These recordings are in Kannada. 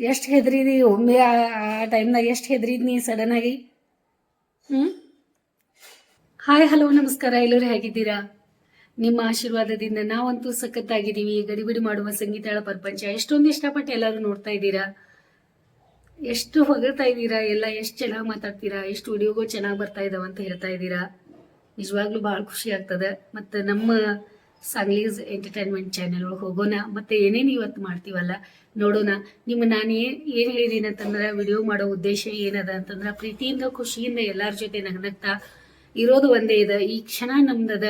ಎಷ್ಟು ಹೆದ್ರಿದಿ? ಒಮ್ಮೆ ಆ- ಟೈಮ್ನಾಗ ಎಷ್ಟು ಹೆದರಿದ್ ನೀ ಸಡನ್ ಆಗಿ? ಹ್ಮ್? ಹಾಯ್ ಹಲೋ ನಮಸ್ಕಾರ. ಎಲ್ಲರೂ ಹೇಗಿದ್ದೀರಾ? ನಿಮ್ಮ ಆಶೀರ್ವಾದದಿಂದ ನಾವಂತೂ ಸಖತ್ತಾಗಿದ್ದೀವಿ. ಗಡಿಬಿಡಿ ಮಾಡುವ ಸಂಗೀತಾಳ ಪ್ರಪಂಚ. ಎಷ್ಟೊಂದು ಇಷ್ಟಪಟ್ಟು ಎಲ್ಲರೂ ನೋಡ್ತಾ ಇದ್ದೀರಾ? ಎಷ್ಟು ಹೊಗಳ್ತಾ ಇದ್ದೀರಾ? ಎಲ್ಲ ಎಷ್ಟು ಚೆನ್ನಾಗಿ ಮಾತಾಡ್ತೀರಾ? ಎಷ್ಟು ವಿಡಿಯೋಗಳು ಚೆನ್ನಾಗಿ ಬರ್ತಾ ಇದಾವ ಅಂತ ಹೇಳ್ತಾ ಇದ್ದೀರಾ? ನಿಜವಾಗ್ಲೂ ಭಾಳ ಖುಷಿ ಆಗ್ತದೆ. ಮತ್ತು ನಮ್ಮ ಸಾಂಗ್ಲೀಸ್ ಎಂಟರ್ಟೈನ್ಮೆಂಟ್ ಚಾನೆಲ್ ಒಳಗೆ ಹೋಗೋಣ. ಮತ್ತು ಏನೇನು ಇವತ್ತು ಮಾಡ್ತೀವಲ್ಲ ನೋಡೋಣ. ನಿಮ್ಮ ನಾನು ಏನು ಏನು ಹೇಳಿದೀನಿ ಅಂತಂದ್ರೆ ವಿಡಿಯೋ ಮಾಡೋ ಉದ್ದೇಶ ಏನದ ಅಂತಂದ್ರೆ, ಪ್ರೀತಿಯಿಂದ ಖುಷಿಯಿಂದ ಎಲ್ಲರ ಜೊತೆ ನಗ್ನಗ್ತಾ ಇರೋದು ಒಂದೇ ಇದೆ. ಈ ಕ್ಷಣ ನಮ್ದದ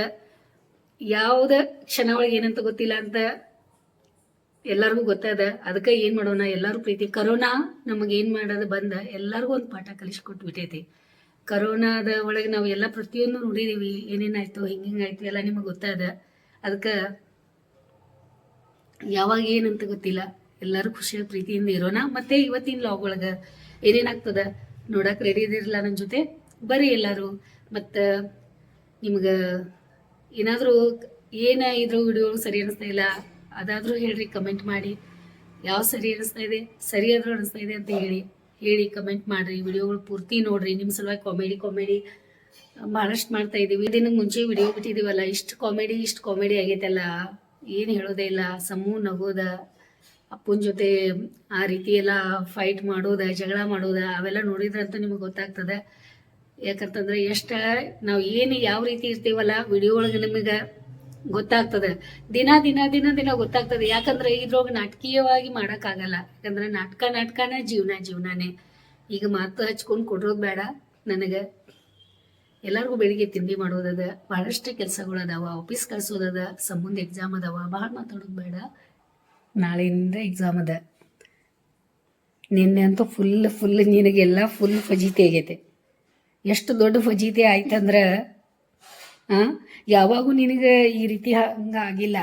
ಯಾವ್ದ ಕ್ಷಣ ಒಳಗೆ ಏನಂತ ಗೊತ್ತಿಲ್ಲ ಅಂತ ಎಲ್ಲರಿಗೂ ಗೊತ್ತದ. ಅದಕ್ಕೆ ಏನ್ ಮಾಡೋಣ? ಎಲ್ಲರೂ ಪ್ರೀತಿ. ಕರೋನಾ ನಮಗೆ ಏನ್ ಮಾಡೋದು ಬಂದ? ಎಲ್ಲರಿಗೂ ಒಂದು ಪಾಠ ಕಲಿಸ್ಕೊಟ್ಬಿಟ್ಟೈತಿ ಕರೋನಾದ ಒಳಗೆ ನಾವು ಎಲ್ಲ ಪ್ರತಿಯೊಂದು ನೋಡಿದೀವಿ. ಏನೇನಾಯ್ತು ಹಿಂಗಾಯ್ತು ಎಲ್ಲ ನಿಮಗೆ ಗೊತ್ತದ. ಅದಕ್ಕೆ ಯಾವಾಗ ಏನಂತ ಗೊತ್ತಿಲ್ಲ. ಎಲ್ಲರೂ ಖುಷಿಯ ಪ್ರೀತಿಯಿಂದ ಇರೋಣ ಮತ್ತೆ ಇವತ್ತಿನ ಲಾಗ್ ಒಳಗೆ ಏನೇನಾಗ್ತದ ನೋಡಕ್ ರೆಡಿ ಇದಿರಲ್ಲ ನನ್ನ ಜೊತೆ? ಬರ್ರಿ ಎಲ್ಲರೂ. ಮತ್ತು ನಿಮ್ಗೆ ಏನಾದರೂ ಏನ ಇದ್ರೂ ವಿಡಿಯೋ ಸರಿ ಅನಿಸ್ತಾ ಇಲ್ಲ, ಅದಾದರೂ ಹೇಳ್ರಿ ಕಮೆಂಟ್ ಮಾಡಿ. ಯಾವ ಸರಿ ಅನಿಸ್ತಾ ಇದೆ? ಸರಿ ಆದ್ರೂ ಅನಿಸ್ತಾ ಇದೆ ಅಂತ ಹೇಳಿ. ಹೇಳಿ ಕಮೆಂಟ್ ಮಾಡ್ರಿ. ವಿಡಿಯೋಗಳು ಪೂರ್ತಿ ನೋಡ್ರಿ. ನಿಮ್ಮ ಸಲುವಾಗಿ ಕಾಮಿಡಿ ಕಾಮಿಡಿ ಭಾಳಷ್ಟು ಮಾಡ್ತಾ ಇದೀವಿ. ದಿನಕ್ಕೆ ಮುಂಚೆ ವಿಡಿಯೋ ಬಿಟ್ಟಿದೀವಲ್ಲ, ಇಷ್ಟು ಕಾಮಿಡಿ ಇಷ್ಟು ಕಾಮಿಡಿ ಆಗೈತಲ್ಲ. ಏನು ಹೇಳೋದೇ ಇಲ್ಲ. ಸಮೂ ನಗೋದ, ಅಪ್ಪನ ಜೊತೆ ಆ ರೀತಿ ಎಲ್ಲ ಫೈಟ್ ಮಾಡೋದ, ಜಗಳ ಮಾಡೋದ, ಅವೆಲ್ಲ ನೋಡಿದ್ರಂತೂ ನಿಮಗೆ ಗೊತ್ತಾಗ್ತದೆ. ಯಾಕಂತಂದ್ರೆ ಎಷ್ಟ, ನಾವು ಏನು ಯಾವ ರೀತಿ ಇರ್ತೀವಲ್ಲ ವಿಡಿಯೋ ಒಳಗೆ ನಿಮಗೆ ಗೊತ್ತಾಗ್ತದೆ. ದಿನ ದಿನ ದಿನ ದಿನ ಗೊತ್ತಾಗ್ತದೆ. ಯಾಕಂದ್ರೆ ಇದ್ರೊಳಗೆ ನಾಟಕೀಯವಾಗಿ ಮಾಡೋಕ್ಕಾಗಲ್ಲ. ಯಾಕಂದ್ರೆ ನಾಟಕ, ನಾಟಕನೇ ಜೀವನ, ಜೀವನನೇ. ಈಗ ಮಾತು ಹಚ್ಕೊಂಡು ಕೊಡೋದು ಬೇಡ ನನಗೆ. ಎಲ್ಲರಿಗೂ ಬೆಳಿಗ್ಗೆ ತಿಂಡಿ ಮಾಡೋದದ ಭಾಳಷ್ಟು ಕೆಲಸಗಳು ಅದಾವ ಆಫೀಸ್ ಕಳ್ಸೋದದ ಸಂಬಂಧ ಎಕ್ಸಾಮ್ ಅದಾವ ಭಾಳ ಮಾತಾಡೋದು ಬೇಡ. ನಾಳೆಯಿಂದ ಎಕ್ಸಾಮ್ ಅದ. ನಿನ್ನೆ ಅಂತೂ ಫುಲ್ ಫುಲ್ ನಿನಗೆಲ್ಲ ಫುಲ್ ಫಜೀತಿ ಆಗೈತೆ. ಎಷ್ಟು ದೊಡ್ಡ ಫಜೀತಿ ಆಯ್ತಂದ್ರೆ ಹಾಂ ಯಾವಾಗೂ ನಿನಗೆ ಈ ರೀತಿ ಹಂಗೆ ಆಗಿಲ್ಲ.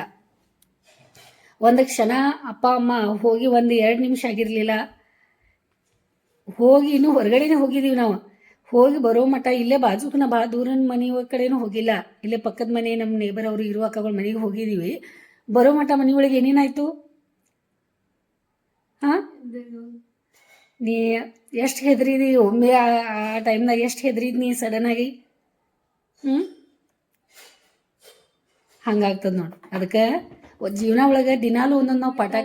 ಒಂದು ಕ್ಷಣ ಅಪ್ಪ, ಅಮ್ಮ ಹೋಗಿ ಒಂದು ಎರಡು ನಿಮಿಷ ಆಗಿರಲಿಲ್ಲ. ಹೋಗಿ ಇನ್ನೂ ಹೊರಗಡೆನೇ ಹೋಗಿದ್ದೀವಿ ನಾವು. ಹೋಗಿ ಬರೋ ಮಠ ಇಲ್ಲೇ ಬಾಜುಕನ ಭಾಳ ದೂರನ ಮನೆ ಕಡೆನೂ ಹೋಗಿಲ್ಲ. ಇಲ್ಲೇ ಪಕ್ಕದ ಮನೆ ನಮ್ಮ ನೇಬರ್ ಅವರು ಇರುವ ಅಕ್ಕಗಳ ಮನೆಗೆ ಹೋಗಿದ್ದೀವಿ ಬರೋ ಮಠ ಮನೆ ಒಳಗೆ ಏನೇನಾಯ್ತು? ಹಾಂ? ನೀ ಎಷ್ಟು ಹೆದರಿದಿ? ಒಮ್ಮೆ ಆ ಟೈಮ್ನಾಗ ಎಷ್ಟು ಹೆದರಿದ್ ನೀ ಸಡನ್ ಆಗಿ? ಹ್ಞೂ ಹಂಗಾಗ್ತದ ನೋಡಿ. ಅದಕ್ಕೆ ಜೀವನ ಒಳಗೆ ದಿನಾಲು ಒಂದೊಂದು ನಾವು ಪಾಠ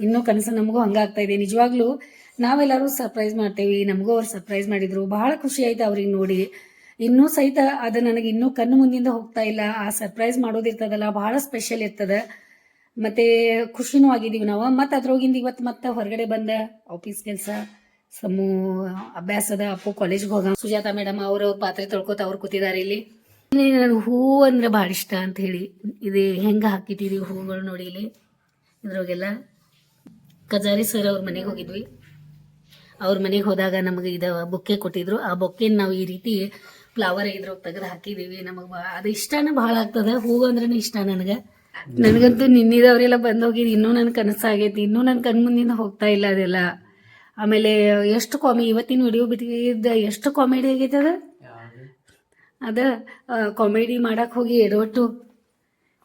ಇನ್ನೂ ಕನಸು ನಮಗೂ ಹಂಗಾಗ್ತಾ ಇದೆ ನಿಜವಾಗ್ಲೂ ನಾವೆಲ್ಲರೂ ಸರ್ಪ್ರೈಸ್ ಮಾಡ್ತೇವೆ. ನಮಗೂ ಅವ್ರು ಸರ್ಪ್ರೈಸ್ ಮಾಡಿದ್ರು. ಬಹಳ ಖುಷಿ ಆಯ್ತು ಅವ್ರಿಗೆ ನೋಡಿ. ಇನ್ನೂ ಸಹಿತ ಅದು ನನಗೆ ಇನ್ನೂ ಕಣ್ಣು ಮುಂದಿಂದ ಹೋಗ್ತಾ ಇಲ್ಲ. ಆ ಸರ್ಪ್ರೈಸ್ ಮಾಡೋದಿರ್ತದಲ್ಲ ಬಹಳ ಸ್ಪೆಷಲ್ ಇರ್ತದೆ. ಮತ್ತೆ ಖುಷಿನೂ ಆಗಿದ್ದೀವಿ ನಾವು. ಮತ್ತೆ ಅದ್ರೋಗಿಂದ ಇವತ್ತು ಮತ್ತೆ ಹೊರಗಡೆ ಬಂದ ಆಫೀಸ್ ಕೆಲಸ ಸಮೂ ಅಭ್ಯಾಸದ ಅಪ್ಪು ಕಾಲೇಜ್ಗೆ ಹೋಗ ಸುಜಾತ ಮೇಡಮ್ ಅವರು ಪಾತ್ರೆ ತೊಳ್ಕೊತ ಅವ್ರು ಕೂತಿದ್ದಾರೆ ಇಲ್ಲಿ. ನನಗೆ ಹೂವು ಅಂದ್ರೆ ಭಾಳ ಇಷ್ಟ ಅಂತ ಹೇಳಿ. ಇದು ಹೆಂಗೆ ಹಾಕಿಟ್ಟಿದೀವಿ ಹೂಗಳು ನೋಡಿ ಇಲ್ಲಿ. ಇದ್ರೊಳಗೆಲ್ಲ ಕಜಾರಿ ಸರ್ ಅವ್ರ ಮನೆಗೆ ಹೋಗಿದ್ವಿ. ಅವ್ರ ಮನೆಗೆ ಹೋದಾಗ ನಮಗೆ ಇದು ಬೊಕ್ಕೆ ಕೊಟ್ಟಿದ್ರು. ಆ ಬೊಕ್ಕೆನ ನಾವು ಈ ರೀತಿ ಫ್ಲವರ್ ಇದ್ರೊಳಗೆ ತೆಗೆದು ಹಾಕಿದೀವಿ. ನಮಗೆ ಅದು ಇಷ್ಟನೇ ಭಾಳ ಆಗ್ತದ. ಹೂವು ಅಂದ್ರೆ ಇಷ್ಟ ನನಗೆ. ನನಗಂತೂ ನಿನ್ನಿದವರೆಲ್ಲ ಬಂದು ಹೋಗಿದ್ದು ಇನ್ನೂ ನನ್ನ ಕನಸಾಗೈತಿ ಇನ್ನೂ ನನ್ನ ಕಣ್ಮುಂದಿಂದ ಹೋಗ್ತಾ ಇಲ್ಲ ಅದೆಲ್ಲ. ಆಮೇಲೆ ಎಷ್ಟು ಕಾಮಿ ಇವತ್ತಿನ ವಿಡಿಯೋ ಬಿಟ್ಟಿದ್ದ ಎಷ್ಟು ಕಾಮಿಡಿ ಆಗೈತೆ ಅದ? ಅದ ಕಾಮಿಡಿ ಮಾಡಕ್ ಹೋಗಿ ಎಡವಟ್ಟು.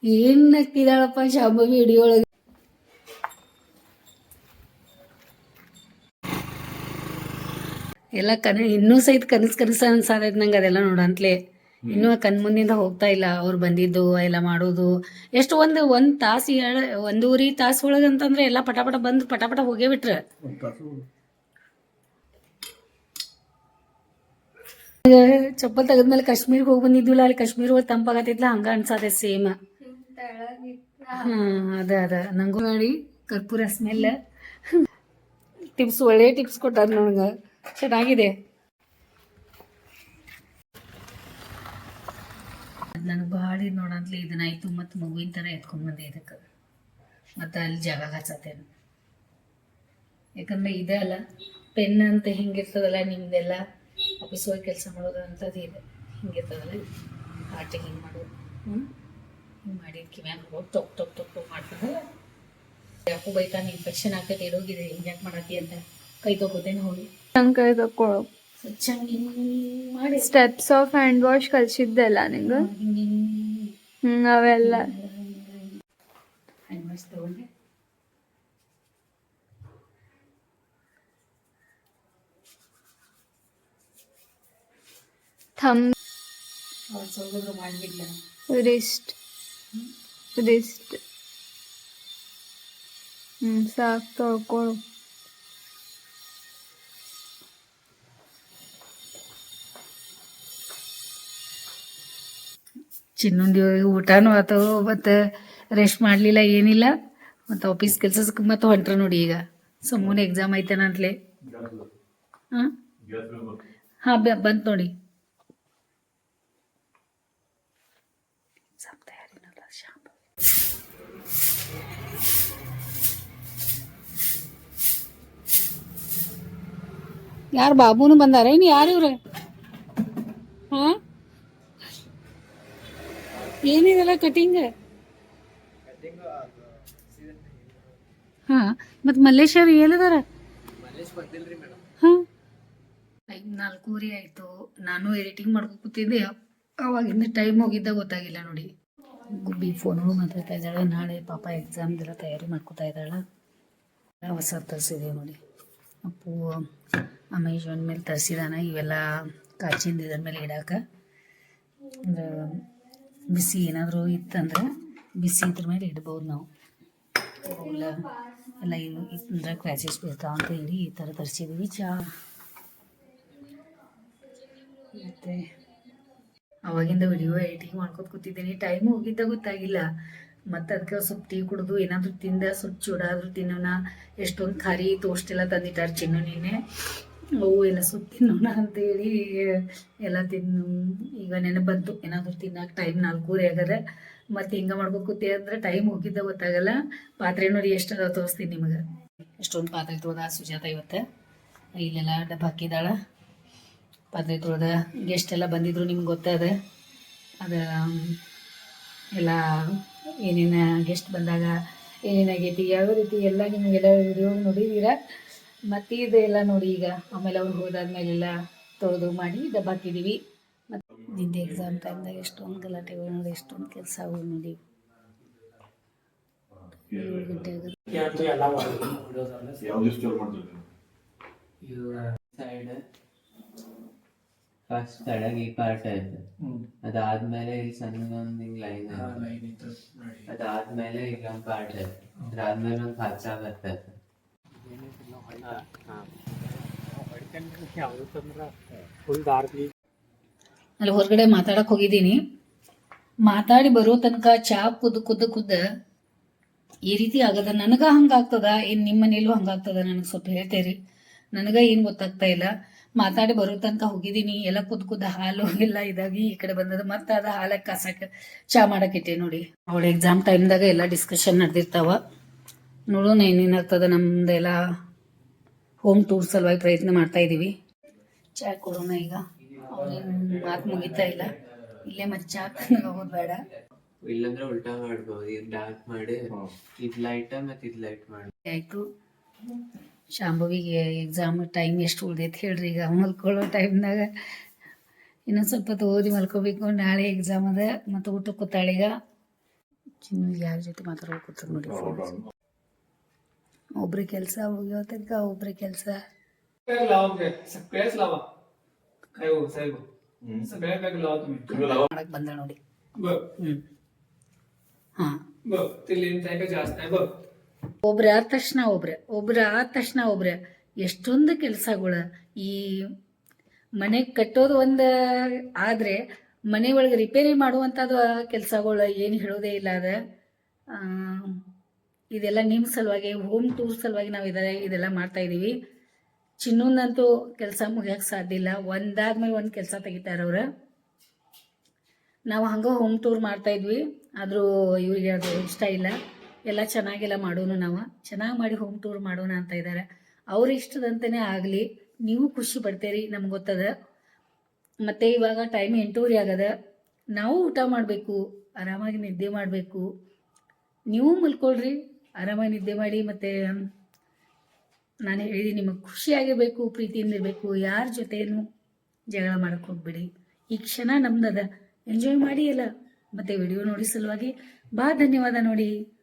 ಏನ್ ನಗ್ತಿದಾಳಪ್ಪ ಶಾಂಭವಿ ವಿಡಿಯೋ ಎಲ್ಲ ಕನ ಇನ್ನೂ ಸಹಿತ ಕನಸ್ ಕನಸು ಅನ್ಸಾದೈತೆ ನಂಗೆ ಅದೆಲ್ಲ ನೋಡಂತ್ಲೆ ಇನ್ನೂ ಕಣ್ ಮುಂದಿಂದ ಹೋಗ್ತಾ ಇಲ್ಲ ಅವ್ರು ಬಂದಿದ್ದು ಎಲ್ಲ ಮಾಡೋದು. ಎಷ್ಟು ಒಂದು ಒಂದ್ ತಾಸು ಎರಡು ಒಂದೂವರೆ ತಾಸು ಒಳಗೆ ಅಂತಂದ್ರೆ ಎಲ್ಲ ಪಟಾಪಟ ಬಂದು ಪಟಾಪಟ ಹೋಗೇ ಬಿಟ್ರ. ಚಪ್ಪಲ್ ತೆಗೆದ್ಮೇಲೆ ಕಾಶ್ಮೀರ್ಗೆ ಹೋಗಿ ಬಂದಿದ್ವಿಲ್ಲ ಅಲ್ಲಿ ಕಾಶ್ಮೀರ್ ಒಳಗೆ ತಂಪಾಗತ್ತಿದ್ಲ ಹಂಗ ಅನ್ಸಾದೆ ಸೇಮ್ ಹಾ ಅದ ಅದ. ನಂಗೂ ನೋಡಿ ಕರ್ಪೂರ ಸ್ಮೆಲ್ ಟಿಪ್ಸ್ ಒಳ್ಳೆ ಟಿಪ್ಸ್ ಕೊಟ್ಟಾರ ನನಗೆ. ಚೆನ್ನಾಗಿದೆ. ನನಗೆ ಭಾಳ ನೋಡಂತಲೇ ಇದನ್ನ ಇದನ್ನಾಯ್ತು ಮತ್ತು ಮಗುವಿನ ಥರ ಎತ್ಕೊಂಡ್ಬಂದೆ ಇದಕ್ಕೆ ಮತ್ತು ಅಲ್ಲಿ ಜಾಗ ಹಚ್ಚತ್ತೇನು ಯಾಕಂದ್ರೆ ಇದೇ ಅಲ್ಲ, ಪೆನ್ ಅಂತ ಹಿಂಗಿರ್ತದಲ್ಲ ನಿಮ್ದೆಲ್ಲ ಆಫೀಸ್ ಹೋಗಿ ಕೆಲಸ ಮಾಡೋದು ಅಂಥದ್ದು ಇದೆ. ಹಿಂಗಿರ್ತದಲ್ಲ ಆಟಿಗೆ ಹಿಂಗೆ ಮಾಡೋದು ಹ್ಞೂ ಹಿಂಗೆ ಮಾಡಿ ಕಿವ್ಯಾಗ ಹೋಗಿ ಟೊಕ್ ಟೊಕ್ ಟೊಕ್ ಟೊಕ್ ಮಾಡ್ತದಲ್ಲ. ಯಾಕೋ ಬೈತಾನೆ ಇನ್ಫೆಕ್ಷನ್ ಆಗ್ತೈತೆ, ಇರೋಗಿದೆ, ಹಿಂಗೆ ಯಾಕೆ ಮಾಡತ್ತಿ ಅಂತ. ಕೈ ತಗೋತೇನೆ ಹೋಗಿ ನಂಗೆ ಕೈ ತಕೊಳ್ಳು ಸ್ವಚ್ಛಂಗೆ ಹಿಂಗೆ ಮಾಡಿ ಸ್ಟೆಪ್ಸ್ ಆಫ್ ಹ್ಯಾಂಡ್ ವಾಶ್ ಕಲಿಸಿದ್ದೆಲ್ಲ ನಿಂಗೆ ಹಿಂಗೆ ಹಿಂಗೆ ಅವೆಲ್ಲ ಹ್ಯಾಂಡ್ ವಾಶ್ ತಗೊಂಡೆ ಥಮ್ ರಿಸ್ಟ್ ರಿಸ್ಟ್ ಹ್ಞೂ ಸಾಕು ತೊಳ್ಕೊಳ್ಳು ಚಿನ್ನೊಂದು ಊಟನೂ ಆತು, ಮತ್ತು ರೆಸ್ಟ್ ಮಾಡಲಿಲ್ಲ, ಏನಿಲ್ಲ. ಮತ್ತು ಆಫೀಸ್ ಕೆಲಸಕ್ಕೆ ಮತ್ತೆ ಹೊಂಟ್ರ ನೋಡಿ ಈಗ. ಸುಮ್ಮನೆ ಎಕ್ಸಾಮ್ ಐತೇನ ಅಂತಲೇ ಹಾಂ ಹಾಂ ಬಂತು ನೋಡಿ. ಯಾರು ಬಾಬುನು ಬಂದಾರ? ಇನ್ನು ಯಾರು ಇವ್ರೆ ಹಾಂ ಏನಿದೆಲ್ಲ ಕಟಿಂಗ್ ಹಾ ಮತ್ ಮಲ್ಲೇಶ್ವರ ಎಲ್ಲದಾರ ಟೈಮ್ ನಾಲ್ಕೂವರೆ ಆಯ್ತು. ನಾನು ಎಡಿಟಿಂಗ್ ಮಾಡ್ಕೊ ಕೂತಿದ್ದೆ. ಅವಾಗಿಂದ ಟೈಮ್ ಹೋಗಿದ್ದ ಗೊತ್ತಾಗಿಲ್ಲ ನೋಡಿ. ಗುಬ್ಬಿ ಫೋನ್ ಮಾತಾಡ್ತಾ ಇದ್ದಾಳೆ. ನಾಳೆ ಪಾಪ ಎಕ್ಸಾಮ್ದೆಲ್ಲ ತಯಾರಿ ಮಾಡ್ಕೊತಾ ಇದ್ದಾಳೆ. ಹೊಸ ತರಿಸಿದೆ ನೋಡಿ. ಅಪ್ಪು ಅಮೆಝಾನ್ ಮೇಲೆ ತರಿಸಿದಾನ. ಇವೆಲ್ಲ ಕಾಚಿಂದ ಇದ್ರ ಮೇಲೆ ಇಡಾಕ. ಅಂದ್ರೆ ಬಿಸಿ ಏನಾದರೂ ಇತ್ತಂದ್ರೆ ಬಿಸಿ ಇದ್ರ ಮೇಲೆ ಇಡ್ಬೋದು ನಾವು. ಎಲ್ಲ ಎಲ್ಲ ಏನು ಇತ್ತಂದ್ರೆ ಕ್ರ್ಯಾಚಸ್ ಬೀಳ್ತಾವ ಅಂತ ಹೇಳಿ ಈ ಥರ ತರಿಸಿದ್ವಿ ಚಾ. ಮತ್ತು ಅವಾಗಿಂದ ವಿಡಿಯೋ ಎಡಿಟಿಂಗ್ ಮಾಡ್ಕೊತ ಕೂತಿದ್ದೀನಿ. ಟೈಮ್ ಹೋಗಿದ್ದ ಗೊತ್ತಾಗಿಲ್ಲ. ಮತ್ತು ಅದಕ್ಕೆ ಸ್ವಲ್ಪ ಟೀ ಕುಡಿದು ಏನಾದರೂ ತಿಂದ, ಸ್ವಲ್ಪ ಚೂಡಾದ್ರೂ ತಿನ್ನೋಣ. ಎಷ್ಟೊಂದು ಖಾರಿ ತೋಷ್ಟೆಲ್ಲ ತಂದಿಟ್ಟಾರೆ ಚಿನ್ನು ನೀನೆ ಅವು ಎಲ್ಲ ಸ್ವಲ್ಪ ತಿನ್ನೋಣ ಅಂತೇಳಿ, ಎಲ್ಲ ತಿನ್ನು. ಈಗ ನೆನಪು ಬಂತು, ಏನಾದರೂ ತಿನ್ನಕ್ಕೆ ಟೈಮ್ ನಾಲ್ಕೂವರೆ ಆಗದ. ಮತ್ತು ಹಿಂಗೆ ಮಾಡ್ಬೇಕು ಅಂದ್ರೆ ಟೈಮ್ ಹೋಗಿದ್ದ ಗೊತ್ತಾಗಲ್ಲ. ಪಾತ್ರೆ ನೋಡಿ ಎಷ್ಟು ಅದಾವ ತೋರಿಸ್ತೀನಿ ನಿಮಗೆ. ಎಷ್ಟೊಂದು ಪಾತ್ರೆ ತೊಳ್ದ ಸುಜಾತ ಇವತ್ತು. ಇಲ್ಲೆಲ್ಲ ಡಬ್ಬ ಹಾಕಿದಾಳ ಪಾತ್ರೆ ತೊಳ್ದ ಗೆಸ್ಟ್ ಎಲ್ಲ ಬಂದಿದ್ರು ನಿಮ್ಗೆ ಗೊತ್ತದ. ಅದ, ಎಲ್ಲ ಏನೇನು ಗೆಸ್ಟ್ ಬಂದಾಗ ಏನೇನಾಗೈತಿ, ಯಾವ ರೀತಿ ಎಲ್ಲ ನಿಮಗೆಲ್ಲ ವಿಡಿಯೋ ನೋಡಿದ್ದೀರ ಮತ್ತು ಇದೆಲ್ಲ ನೋಡಿ ಈಗ. ಆಮೇಲೆ ಅವ್ರು ಹೋದಾದ್ಮೇಲೆಲ್ಲ ತೊಳೆದು ಮಾಡಿ ಡಬ್ಬ ಹಾಕಿದ್ದೀವಿ ಮತ್ತು ನಿಂದೆ ಎಕ್ಸಾಮ್ ಟೈಮ್ದಾಗ ಎಷ್ಟೊಂದು ಗಲಾಟೆಗಳು ನೋಡಿ ಎಷ್ಟೊಂದು ಕೆಲಸ ಆಗೋದು ನೋಡಿ. ಏಳು ಗಂಟೆ ಸೈಡ್ ಫಸ್ಟ್ ಕೆಳಗೆ ಈ ಪಾರ್ಟ್ ಆಯ್ತು ಅದಾದ್ಮೇಲೆ ಇಲ್ಲಿ ಸಣ್ಣದೊಂದು ಹಿಂಗ್ ಲೈನ್ ಆಯ್ತು ಅದಾದ್ಮೇಲೆ ಇಲ್ಲೊಂದು ಪಾರ್ಟ್ ಆಯ್ತು. ಅದಾದ್ಮೇಲೆ ಒಂದು ಹಚ್ಚ ಬರ್ತೈತೆ. ಅಲ್ಲಿ ಹೊರಗಡೆ ಮಾತಾಡಕ್ ಹೋಗಿದ್ದೀನಿ. ಮಾತಾಡಿ ಬರೋ ತನಕ ಚಾ ಕುದ್ ಕುದ್ದು ಕುದ್ದ ಈ ರೀತಿ ಆಗದ. ನನಗ ಹಂಗಾಗ್ತದ ಏನ್ ನಿಮ್ಮ ಮನೇಲೂ ಹಂಗಾಗ್ತದ ನನಗೆ ಸ್ವಲ್ಪ ಹೇಳ್ತೇರಿ. ನನಗ ಏನ್ ಗೊತ್ತಾಗ್ತಾ ಇಲ್ಲ. ಮಾತಾಡಿ ಬರೋ ತನಕ ಹೋಗಿದ್ದೀನಿ. ಎಲ್ಲ ಕುದ್ ಕುದ್ದ ಹಾಲು ಎಲ್ಲ ಇದಾಗಿ ಈ ಕಡೆ ಬಂದದ. ಮತ್ತೆ ಅದ ಹಾಲಕ್ಕೆ ಕಾಸಕ್ಕೆ ಚಾ ಮಾಡಕ್ಕಿಟ್ಟೆ ನೋಡಿ. ಅವಳ ಎಕ್ಸಾಮ್ ಟೈಮ್ದಾಗ ಎಲ್ಲ ಡಿಸ್ಕಷನ್ ನಡೆದಿರ್ತಾವ. ನೋಡೋಣ ಏನೇನಾಗ್ತದ ನಮ್ದೆಲ್ಲ ಹೋಮ್ ಟೂರ್ ಸಲುವಾಗಿ ಪ್ರಯತ್ನ ಮಾಡ್ತಾ ಇದೀವಿ. ಚಾ ಕೊಡೋಣ ಈಗ. ಅವ್ರೇನು ಮಾತು ಮುಗಿತಾ ಇಲ್ಲ. ಇಲ್ಲೇ ಮತ್ತೆ ಚಾ ತಂದು ಹೋಗೋದು ಬೇಡ. ಇಲ್ಲಂದ್ರೆ ಉಲ್ಟಾ ಮಾಡ್ಬೋದು. ಇದು ಡಾರ್ಕ್ ಮಾಡಿ ಇದ್ ಲೈಟ್ ಮತ್ತೆ ಇದ್ ಲೈಟ್ ಮಾಡಿ. ಆಯಿತು. ಶಾಂಭವಿಗೆ ಎಕ್ಸಾಮ್ ಟೈಮ್ ಎಷ್ಟು ಉಳ್ದೈತೆ ಹೇಳ್ರಿ ಈಗ ಮಲ್ಕೊಳ್ಳೋ ಟೈಮ್ನಾಗ ಇನ್ನೊಂದು ಸ್ವಲ್ಪ ಹೊತ್ತು ಓದಿ ಮಲ್ಕೋಬೇಕು. ನಾಳೆ ಎಕ್ಸಾಮ್ ಅದ. ಮತ್ತು ಊಟಕ್ಕೆ ಕೂತಾಳೀಗ ಚಿನ್ನ ಯಾರ ಜೊತೆ ಮಾತಾಡ್ಬೇಕು ಕೂತದ ನೋಡಿ ಒಬ್ರ ಕೆಲಸ ಮುಗಿಯೋ ತನಕ ಒಬ್ರ ಕೆಲಸ. ಮಾಡಕ್ ಬಂದ ನೋಡಿ. ಹಾ. ಒಬ್ರ ಆದ ತಕ್ಷಣ ಒಬ್ರ ಒಬ್ರ ಆದ ತಕ್ಷಣ ಒಬ್ರ. ಎಷ್ಟೊಂದು ಕೆಲಸಗಳು ಈ ಮನೆ ಕಟ್ಟೋದು ಒಂದು ಆದ್ರೆ ಮನೆ ಒಳಗೆ ರಿಪೇರಿ ಮಾಡುವಂಥದ್ದು ಕೆಲಸಗಳು ಏನು ಹೇಳೋದೇ ಇಲ್ಲ ಅದ. ಇದೆಲ್ಲ ನಿಮ್ಮ ಸಲುವಾಗಿ ಹೋಮ್ ಟೂರ್ ಸಲುವಾಗಿ ನಾವು ಇದರ ಇದೆಲ್ಲ ಮಾಡ್ತಾ ಇದ್ದೀವಿ ಚಿನ್ನೊಂದಂತೂ ಕೆಲಸ ಮುಗಿಯೋಕೆ ಸಾಧ್ಯ ಇಲ್ಲ. ಒಂದಾದ್ಮೇಲೆ ಒಂದು ಕೆಲಸ ತೆಗಿತಾರೆ ಅವ್ರು ನಾವು ಹಂಗೆ ಹೋಮ್ ಟೂರ್ ಮಾಡ್ತಾ ಇದ್ವಿ. ಆದರೂ ಇವರಿಗೆ ಅದು ಇಷ್ಟ ಇಲ್ಲ. ಎಲ್ಲ ಚೆನ್ನಾಗೆಲ್ಲ ಮಾಡೋಣ ನಾವು. ಚೆನ್ನಾಗಿ ಮಾಡಿ ಹೋಮ್ ಟೂರ್ ಮಾಡೋಣ ಅಂತ ಇದ್ದಾರೆ ಅವ್ರ ಇಷ್ಟದಂತೆಯೇ ಆಗಲಿ, ನೀವು ಖುಷಿ ಪಡ್ತೀರಿ ನಮ್ಗೆ ಗೊತ್ತದ. ಮತ್ತು ಇವಾಗ ಟೈಮ್ ಎಂಟೂರಿ ಆಗದ. ನಾವು ಊಟ ಮಾಡಬೇಕು, ಆರಾಮಾಗಿ ನಿದ್ದೆ ಮಾಡಬೇಕು. ನೀವು ಮಲ್ಕೊಳ್ರಿ. ಆರಾಮಾಗಿ ನಿದ್ದೆ ಮಾಡಿ ಮತ್ತು ನಾನು ಹೇಳಿ ನಿಮಗೆ ಖುಷಿಯಾಗಿರಬೇಕು, ಪ್ರೀತಿಯಿಂದ ಇರಬೇಕು, ಯಾರ ಜೊತೆನೂ ಜಗಳ ಮಾಡಕ್ಕೆ ಹೋಗ್ಬೇಡಿ. ಈ ಕ್ಷಣ ನಮ್ದದ. ಎಂಜಾಯ್ ಮಾಡಿ ಅಲ್ಲ ಮತ್ತು ವಿಡಿಯೋ ನೋಡಿ ಸಲುವಾಗಿ. ಬಾ, ಧನ್ಯವಾದ ನೋಡಿ.